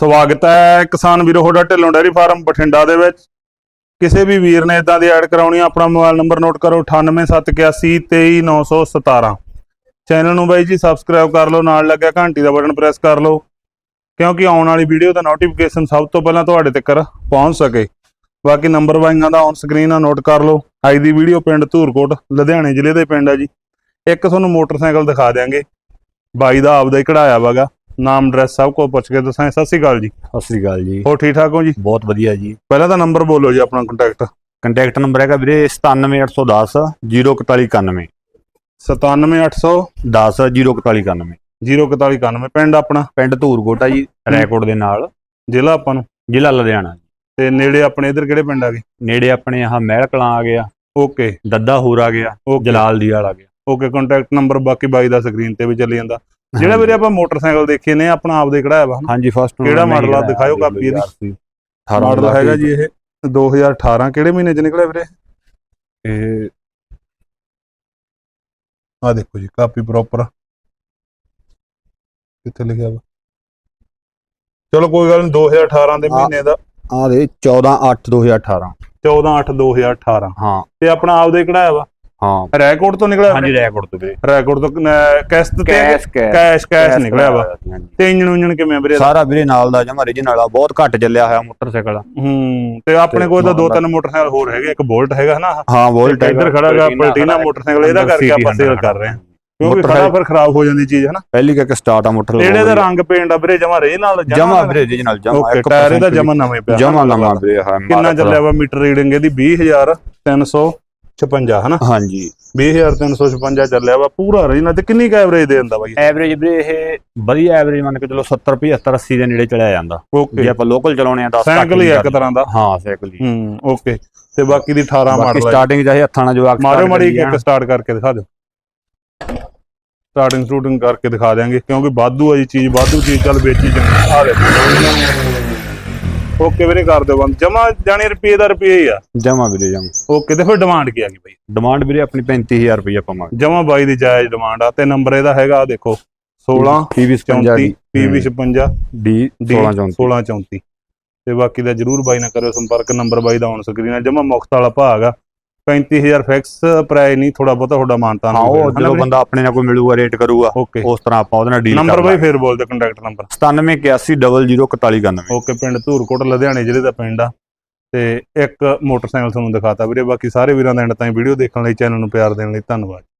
ਸਵਾਗਤ ਹੈ ਕਿਸਾਨ ਵੀਰੋ ਤੁਹਾਡਾ ਢਿੱਲੋਂ ਡੈਰੀ ਫਾਰਮ ਬਠਿੰਡਾ ਦੇ ਵਿੱਚ। ਕਿਸੇ ਵੀ ਵੀਰ ਨੇ ਇਦਾਂ ਦੀ ਐਡ ਕਰਾਉਣੀ ਆ, ਆਪਣਾ ਮੋਬਾਈਲ ਨੰਬਰ ਨੋਟ ਕਰੋ 9871823917 ਚੈਨਲ ਨੂੰ ਬਾਈ ਜੀ ਸਬਸਕ੍ਰਾਈਬ ਕਰ ਲਓ ਨਾਲ ਲੱਗਿਆ ਘੰਟੀ ਦਾ ਬਟਨ ਪ੍ਰੈਸ ਕਰ ਲਓ ਕਿਉਂਕਿ ਆਉਣ ਵਾਲੀ ਵੀਡੀਓ ਦਾ ਨੋਟੀਫਿਕੇਸ਼ਨ ਸਭ ਤੋਂ ਪਹਿਲਾਂ ਤੁਹਾਡੇ ਤੱਕ ਪਹੁੰਚ ਸਕੇ। ਬਾਕੀ ਨੰਬਰ ਵਾਈਆਂ ਦਾ ਔਨ ਸਕਰੀਨ ਆ ਨੋਟ ਕਰ ਲਓ। ਅੱਜ ਦੀ ਵੀਡੀਓ ਪਿੰਡ ਧੂਰਕੋਟ ਲੁਧਿਆਣੇ ਜ਼ਿਲ੍ਹੇ ਦੇ ਪਿੰਡ ਆ ਜੀ। ਇੱਕ ਤੁਹਾਨੂੰ ਮੋਟਰਸਾਈਕਲ ਦਿਖਾ ਦਿਆਂਗੇ। ਬਾਈ ਦਾ ਆਪਦਾ ਹੀ ਕਢਾਇਆ ਵਾਗਾ ਨਾਮ ਐਡਰੈਸ ਸਭ ਕੁਝ ਪੁੱਛ ਕੇ ਦੱਸਾਂ ਸਤਿ ਸ਼੍ਰੀ ਅਕਾਲ ਜੀ। ਸਤਿ ਸ੍ਰੀ ਅਕਾਲ ਜੀ। ਹੋਰ ਠੀਕ ਠਾਕ ਹੋ ਜੀ? ਬਹੁਤ ਵਧੀਆ ਜੀ। ਪਹਿਲਾਂ ਤਾਂ ਨੰਬਰ ਬੋਲੋ ਜੀ ਆਪਣਾ ਕੰਟੈਕਟ ਕੰਟੈਕਟ ਨੰਬਰ ਹੈਗਾ ਵੀਰੇ 97810 04191 97800 10 04191 04191 ਪਿੰਡ ਆਪਣਾ? ਪਿੰਡ ਧੂਰਕੋਟਾ ਜੀ ਰੈਕੋਰਡ ਦੇ ਨਾਲ। ਜ਼ਿਲ੍ਹਾ ਆਪਾਂ ਨੂੰ? ਜ਼ਿਲ੍ਹਾ ਲੁਧਿਆਣਾ ਤੇ ਨੇੜੇ ਆਪਣੇ ਇਧਰ ਕਿਹੜੇ ਪਿੰਡ ਆ ਗਏ? ਨੇੜੇ ਆਪਣੇ ਆਹ ਮਹਿਲ ਕਲਾਂ ਆ ਗਿਆ। ਓਕੇ। ਦੱਦਾ ਹੋਰ ਆ ਗਿਆ। ਜਲਾਲ ਦੀ ਵਾਲ ਆ ਗਿਆ। ਓਕੇ ਕੰਟੈਕਟ ਨੰਬਰ ਬਾਕੀ ਬਾਈ ਦਾ ਸਕਰੀਨ ਤੇ ਵੀ ਚੱਲੀ ਜਾਂਦਾ। ਜਿਹੜਾ ਵੀਰੇ ਆਪਾਂ ਮੋਟਰਸਾਈਕਲ ਦੇਖੇ ਨੇ ਆਪਣਾ ਆਪਦੇ ਕਢਾਇਆ ਵਾ ਹਾਂਜੀ ਫਸਟ ਕਿਹੜਾ model ਆ? ਦਿਖਾਇਓ ਕਾਪੀ ਇਹਦੀ। ਮਾਡਲ ਹੈਗਾ ਜੀ ਇਹ 2018 ਕਿਹੜੇ ਮਹੀਨੇ ਚ ਨਿਕਲਿਆ ਵੀਰੇ? ਇਹ ਆ ਦੇਖੋ ਜੀ ਕਾਪੀ ਪ੍ਰੋਪਰ ਕਿੱਥੇ ਲਿਖਿਆ ਵਾ? ਚਲੋ ਕੋਈ ਗੱਲ ਨਹੀਂ 2018 ਦੇ ਮਹੀਨੇ ਦਾ। ਆ ਦੇ 14 8 2018 14 8 2018 ਹਾਂ। ਤੇ ਆਪਣਾ ਆਪਦੇ ਕਢਾਇਆ ਵਾ? ਹਾਂ। ਰੈਕੋਰਡ ਤੋਂ ਨਿਕਲਿਆ ਹਾਂਜੀ ਰੈਕੋਰਡ ਤੋਂ ਵੀਰੇ। ਰੈਕੋਰਡ ਤੋਂ ਕਿਸ਼ਤ ਤੇ ਕੈਸ਼ ਕੈਸ਼। ਕੈਸ਼ ਕੈਸ਼ ਨਿਕਲਿਆ ਵਾ। ਤੇ ਇੰਜਣ ਉਂਜਣ ਕਿਵੇਂ ਵੀਰੇ? ਸਾਰਾ ਵੀਰੇ ਨਾਲ ਦਾ ਜਮਾ original ਆ ਬਹੁਤ ਘੱਟ ਚੱਲਿਆ ਹੋਇਆ ਮੋਟਰਸਾਈਕਲ ਹੂੰ ਤੇ ਆਪਣੇ ਕੋਲ ਤਾਂ ਦੋ ਤਿੰਨ ਮੋਟਰਸਾਈਕਲ ਹੋਰ ਹੈਗੇ ਇੱਕ ਬੋਲਟ ਹੈਗਾ ਹਨਾ ਹਾਂ ਵੋਲਟ ਇੱਧਰ ਖੜਾ ਹੈਗਾ ਪਲਟੀਨਾ ਮੋਟਰਸਾਈਕਲ ਇਹਦਾ ਕਰਕੇ ਆਪਾਂ ਸੇਲ ਕਰ ਰਹੇ ਹਾਂ। ਕਿਉਂਕਿ ਖੜਾ ਫਿਰ ਖਰਾਬ ਹੋ ਜਾਂਦੀ ਚੀਜ਼ ਹਨਾ ਪਹਿਲੀ ਕਰਕੇ ਸਟਾਰਟ ਆ ਮੋਟਰ ਇਹਦੇ ਦਾ ਰੰਗ ਪੇਂਟ ਆ ਵੀਰੇ ਜਮਾ ਰੇ ਨਾਲ ਜਮਾ ਵੀਰੇ original ਜਮਾ ਓਕੇ ਟਾਇਰ ਇਹਦਾ ਜਮਾ ਨਵੇਂ ਪਿਆ। ਜਮਾ ਨਵਾਂ ਵੀਰੇ ਹਾਂ ਕਿੰਨਾ ਚੱਲਿਆ ਵਾ ਮੀਟਰ ਰੀਡਿੰਗ ਇਹਦੀ? 20356 ਹਨਾ? ਹਾਂਜੀ। 20356 ਚੱਲਿਆ ਵਾ ਪੂਰਾ ਰੀਜਨਲ ਤੇ ਕਿੰਨੀ ਕ ਐਵਰੇਜ ਦੇ ਦਿੰਦਾ ਬਾਈ? ਐਵਰੇਜ ਵੀਰੇ ਇਹ ਵਧੀਆ ਐਵਰੇਜ ਮੰਨ ਕੇ ਚਲੋ 70 75 80 ਦੇ ਨੇੜੇ ਚਲਿਆ ਜਾਂਦਾ। ਓਕੇ ਜੇ ਆਪਾਂ ਲੋਕਲ ਚਲਾਉਣੇ ਆ 10 ਸਾਈਕਲ ਹੀ ਇੱਕ ਤਰ੍ਹਾਂ ਦਾ। ਹਾਂ ਸਾਈਕਲ ਹੀ ਹੂੰ ਓਕੇ ਤੇ ਬਾਕੀ ਦੀ 18 ਬਾਕੀ ਮਾਡਲ ਹੈ ਸਟਾਰਟਿੰਗ ਚਾਹੇ ਹੱਥਾਂ ਨਾਲ ਜਵਾਕ ਮਾੜੀ ਕਰੀ ਇੱਕ ਸਟਾਰਟ ਕਰਕੇ ਦਿਖਾ ਦਿਓ। ਸਟਾਰਟਿੰਗ ਸ਼ੂਟਿੰਗ ਕਰਕੇ ਦਿਖਾ ਦਿਆਂਗੇ ਕਿਉਂਕਿ ਵਾਧੂ ਆ ਜੀ ਚੀਜ਼ ਵਾਧੂ ਚੀਜ਼ ਚੱਲ ਵੇਚੀ ਜਾਂਦੀ ਆ ਲੈ। ਓਕੇ ਵੀਰੇ ਕਰ ਦਿਓ ਬੰਦ। ਜਮਾ ਜਾਣੀ ਰੁਪਏ ਦਾ ਰੁਪਏ ਹੀ ਆ। ਜਮਾ ਵੀਰੇ ਜਮਾ। ਓਕੇ ਤੇ ਫਿਰ ਡਿਮਾਂਡ ਕੀ ਆ ਗਈ ਬਾਈ। ਡਿਮਾਂਡ ਵੀਰੇ ਆਪਣੀ 35000 ਰੁਪਏ ਪਾਵਾਂਗੇ ਜਮਾ ਬਾਈ ਦੀ ਜਾਇਜ਼ ਡਿਮਾਂਡ ਆ। ਤੇ ਨੰਬਰ ਇਹਦਾ ਹੈਗਾ ਦੇਖੋ 16 PV 34 50 PV 56 D D 16 34 16 34 ਤੇ ਬਾਕੀ ਦਾ ਜਰੂਰ ਬਾਈ ਨਾਲ ਕਰਿਓ ਸੰਪਰਕ ਨੰਬਰ ਬਾਈ ਦਾ ਔਨ ਸਕਰੀਨ ਆ। ਜਮਾ ਮੁਖਤ ਵਾਲਾ ਭਾਗ ਆ। 35000 ਫਿਕਸ ਪ੍ਰਾਈਸ ਨਹੀਂ ਥੋੜਾ ਬਹੁਤਾ ਤੁਹਾਡਾ ਮਾਨਤਾ ਹਾਂ ਉਹ ਜਦੋਂ ਬੰਦਾ ਆਪਣੇ ਨਾਲ ਕੋਈ ਮਿਲੂਗਾ ਰੇਟ ਕਰੂਗਾ ਉਸ ਤਰ੍ਹਾਂ ਆਪਾਂ ਉਹਦੇ ਨਾਲ ਡੀਲ ਨੰਬਰ ਬਾਈ ਫੇਰ ਬੋਲ ਦਿਓ ਕੰਟੈਕਟ ਨੰਬਰ 9781004191 ਓਕੇ ਪਿੰਡ ਧੂਰਕੋਟ ਲੁਧਿਆਣੇ ਜ਼ਿਲ੍ਹੇ ਦਾ ਪਿੰਡ ਆ। ਤੇ ਇੱਕ ਮੋਟਰਸਾਈਕਲ ਤੁਹਾਨੂੰ ਦਿਖਾਤਾ ਵੀਰੇ ਬਾਕੀ ਸਾਰੇ ਵੀਰਾਂ ਦਾ ਐਂਡ ਤਾਈਂ ਵੀਡੀਓ ਦੇਖਣ ਲਈ ਚੈਨਲ ਨੂੰ ਪਿਆਰ ਦੇਣ ਲਈ ਧੰਨਵਾਦ।